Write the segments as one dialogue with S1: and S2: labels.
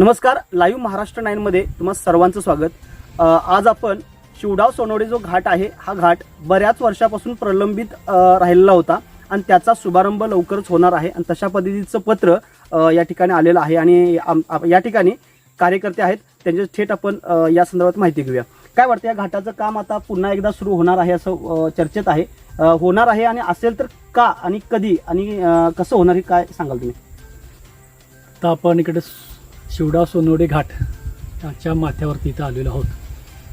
S1: नमस्कार लाईव्ह महाराष्ट्र नाईनमध्ये तुम्हा सर्वांचं स्वागत. आज आपण शिवडाव सोनवडे जो घाट आहे हा घाट बऱ्याच वर्षापासून प्रलंबित राहिलेला होता आणि त्याचा शुभारंभ लवकरच होणार आहे आणि तशा पद्धतीचं पत्र या ठिकाणी आलेलं आहे आणि या ठिकाणी कार्यकर्ते आहेत. त्यांच्या थेट आपण या संदर्भात माहिती घेऊया. काय वाटतं या घाटाचं काम आता पुन्हा एकदा सुरू होणार आहे असं चर्चेत आहे. होणार आहे आणि असेल तर का आणि कधी आणि कसं होणार हे काय सांगाल तुम्ही?
S2: आता आपण इकडे शिवडा सोनवडे घाट याच्या माथ्यावरती इथं आलेलो आहोत.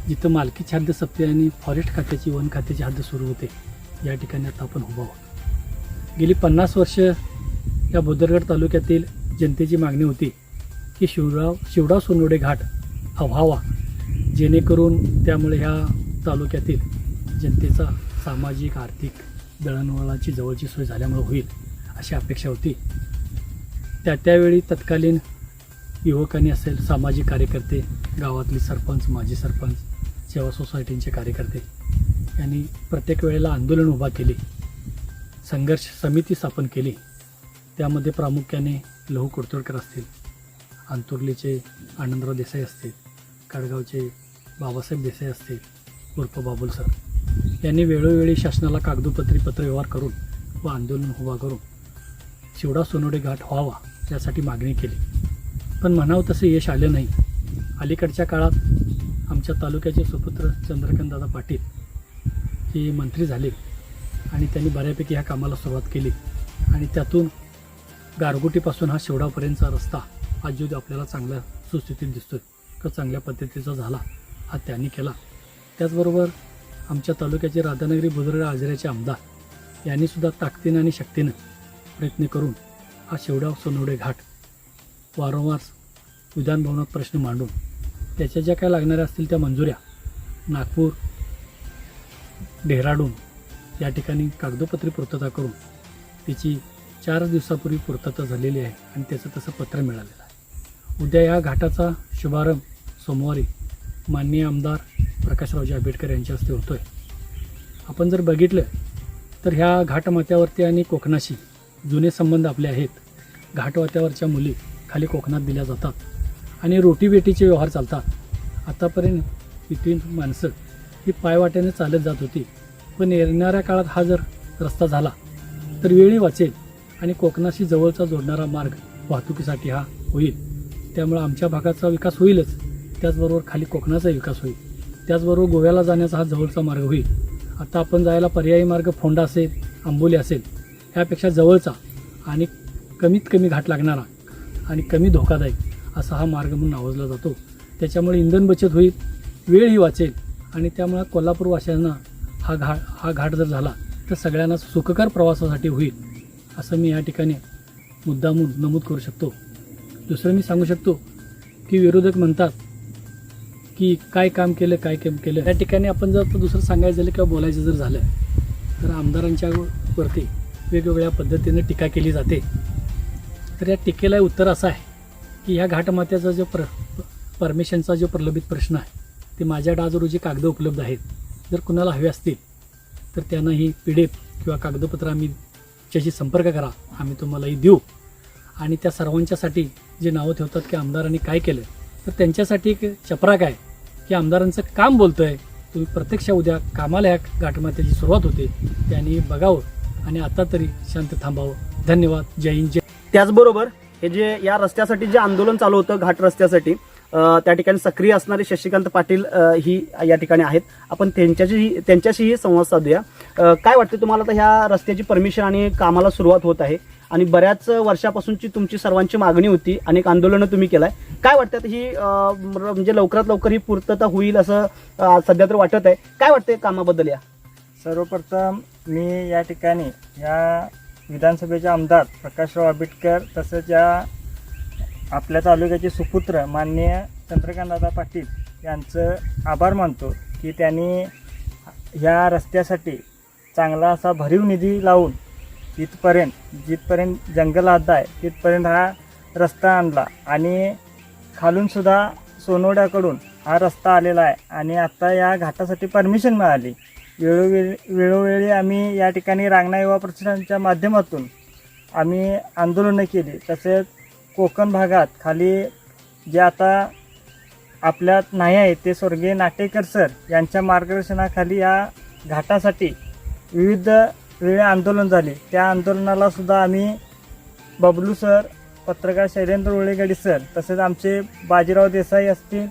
S2: जिथं मालकीची हद्द सप्ते आणि फॉरेस्ट खात्याची वन खात्याची हद्द सुरू होते. या ठिकाणी आता आपण उभा आहोत. गेली पन्नास वर्ष या बोदरगड तालुक्यातील जनतेची मागणी होती की शिवराव शिवडा सोनवडे घाट हा व्हावा जेणेकरून त्यामुळे ह्या तालुक्यातील जनतेचा सामाजिक आर्थिक दळणवळणाची जवळची सोय झाल्यामुळे होईल अशी अपेक्षा होती. त्या त्यावेळी तत्कालीन युवकांनी असेल हो, सामाजिक कार्यकर्ते गावातले सरपंच माजी सरपंच सेवा सोसायटींचे कार्यकर्ते यांनी प्रत्येक वेळेला आंदोलन उभा केले संघर्ष समिती स्थापन केली त्यामध्ये प्रामुख्याने लहू कुडतोडकर असतील अंतुर्लीचे आनंदराव देसाई असतील कडगावचे बाबासाहेब देसाई असतील उर्फ बाबुल सर यांनी वेळोवेळी शासनाला कागदोपत्री पत्रव्यवहार करून व आंदोलन उभा करून शिवडा सोनोडे घाट व्हावा यासाठी मागणी केली. पण म्हणावं तसं यश आलं नाही. अलीकडच्या काळात आमच्या तालुक्याचे सुपुत्र चंद्रकांतदादा पाटील हे मंत्री झाले आणि त्यांनी बऱ्यापैकी ह्या कामाला सुरुवात केली. आणि त्यातून गारगोटीपासून हा शेवडापर्यंतचा रस्ता आज जो आपल्याला चांगल्या सुस्थितीत दिसतोय का चांगल्या पद्धतीचा झाला हा त्यांनी केला. त्याचबरोबर आमच्या तालुक्याचे राधानगरी बुजुर्ग आजऱ्याचे आमदार यांनीसुद्धा ताकदीनं आणि शक्तीनं प्रयत्न करून हा शेवडा सोनवडे घाट वारंवार विधानभवनात प्रश्न मांडून त्याच्या ज्या काय लागणाऱ्या असतील त्या मंजुऱ्या नागपूर डेहराडून या ठिकाणी कागदोपत्री पूर्तता करून तिची चार दिवसापूर्वी पूर्तता झालेली आहे आणि त्याचं तसं पत्र मिळालेलं आहे. उद्या या घाटाचा शुभारंभ सोमवारी माननीय आमदार प्रकाशरावजी आंबेडकर यांच्या हस्ते होतो आहे आपण जर बघितलं तर ह्या घाटमाथ्यावरती आणि कोकणाशी जुने संबंध आपले आहेत. घाटवात्यावरच्या मुली खाली कोकणात दिल्या जातात आणि रोटीबेटीचे व्यवहार चालतात. आतापर्यंत इथून माणसं ही पायवाट्याने चालत जात होती. पण येणाऱ्या काळात हा जर रस्ता झाला तर वेळी वाचेल आणि कोकणाशी जवळचा जोडणारा मार्ग वाहतुकीसाठी हा होईल. त्यामुळे आमच्या भागाचा विकास होईलच. त्याचबरोबर खाली कोकणाचा विकास होईल. त्याचबरोबर गोव्याला जाण्याचा हा जवळचा मार्ग होईल. आता आपण जायला पर्यायी मार्ग फोंडा असेल आंबोली असेल ह्यापेक्षा जवळचा आणि कमीत कमी घाट लागणारा आणि कमी धोकादायक असा हा मार्ग म्हणून नावाजला जातो. त्याच्यामुळे इंधन बचत होईल वेळही वाचेल आणि त्यामुळे कोल्हापूरवासियांना हा घाट हा घाट जर झाला तर सगळ्यांना सुखकर प्रवासासाठी होईल असं मी या ठिकाणी मुद्दामून नमूद करू शकतो. दुसरं मी सांगू शकतो की विरोधक म्हणतात की काय काम केलं काय काम केलं. या ठिकाणी आपण जर दुसरं सांगायचं झालं किंवा बोलायचं जर झालं तर आमदारांच्या वरती वेगवेगळ्या पद्धतीने टीका केली जाते. तर या टीकेला उत्तर असं आहे की ह्या घाटमात्याचा जो प्र परमिशनचा जो प्रलंबित प्रश्न आहे ते माझ्या डाज रोजी कागद उपलब्ध आहेत. जर कुणाला हवे असतील तर त्यांना ही पी डी एफ किंवा कागदपत्र आम्ही ज्याशी संपर्क करा आम्ही तुम्हालाही देऊ. आणि त्या सर्वांच्यासाठी जे नावं ठेवतात की आमदारांनी काय केलं तर त्यांच्यासाठी एक चपराक आहे की आमदारांचं काम बोलतं आहे तुम्ही प्रत्यक्ष उद्या कामाला ह्या घाटमात्याची सुरुवात होते त्यांनी बघावं आणि आता तरी शांत थांबावं. धन्यवाद. जय हिंद जय
S1: त्याचबरोबर हे जे या रस्त्यासाठी जे आंदोलन चालू होतं घाट रस्त्यासाठी त्या ठिकाणी सक्रिय असणारे शशिकांत पाटील ही या ठिकाणी आहेत. आपण त्यांच्याशी त्यांच्याशीही संवाद साधूया. काय वाटतं तुम्हाला तर ह्या रस्त्याची परमिशन आणि कामाला सुरुवात होत आहे? आणि बऱ्याच वर्षापासूनची तुमची सर्वांची मागणी होती अनेक आंदोलनं तुम्ही केलाय. काय वाटतं ही म्हणजे लवकरात लवकर ही पूर्तता होईल असं सध्या तर वाटत आहे. काय वाटतंय कामाबद्दल या?
S3: सर्वप्रथम मी या ठिकाणी या विधानसभेचे आमदार प्रकाशराव आंबेडकर तसंच या आपल्या तालुक्याचे सुपुत्र माननीय चंद्रकांतदादा पाटील यांचं आभार मानतो की त्यांनी ह्या रस्त्यासाठी चांगला असा भरीव निधी लावून इथपर्यंत जिथपर्यंत जंगल हद्द आहे तिथपर्यंत हा रस्ता आणला. आणि खालूनसुद्धा सोनोड्याकडून हा रस्ता आलेला आहे. आणि आता या घाटासाठी परमिशन मिळाली. वेळोवेळी वेळोवेळी आम्ही या ठिकाणी रांगणा युवा प्रतिष्ठानच्या माध्यमातून आम्ही आंदोलनं केली. तसेच कोकण भागात खाली जे आता आपल्यात नाही आहे ते स्वर्गीय नाटेकर सर यांच्या मार्गदर्शनाखाली या घाटासाठी विविध वेळे आंदोलन झाले. त्या आंदोलनाला सुद्धा आम्ही बबलू सर पत्रकार शैलेंद्र उळेगडी सर तसेच आमचे बाजीराव देसाई असतील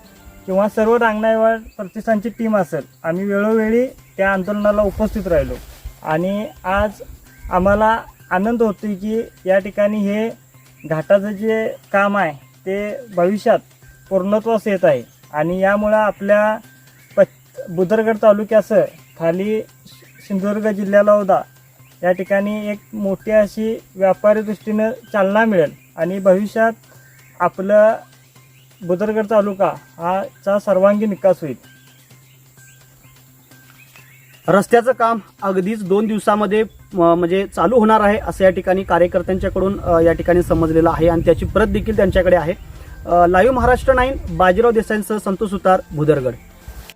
S3: किंवा सर्व रांगणाईवाड प्रतिष्ठानची टीम असेल आम्ही वेळोवेळी त्या आंदोलनाला उपस्थित राहिलो. आणि आज आम्हाला आनंद होतो की या ठिकाणी हे घाटाचं जे काम आहे ते भविष्यात पूर्णत्वास येत आहे. आणि यामुळं आपल्या पच बुदरगड तालुक्यासह खाली सिंधुदुर्ग जिल्ह्याला होता या ठिकाणी एक मोठी अशी व्यापारी दृष्टीनं चालना मिळेल. आणि भविष्यात आपलं बुदरगड तालुका हा चा सर्वांगीण विकास होईल.
S1: रस्त्याचं काम अगदीच दोन दिवसामध्ये म्हणजे चालू होणार आहे असं या ठिकाणी कार्यकर्त्यांच्याकडून या ठिकाणी समजलेलं आहे आणि त्याची प्रत देखील त्यांच्याकडे आहे. लाईव्ह महाराष्ट्र नाईन बाजीराव देसाईंसह संतोष सुतार भुदरगड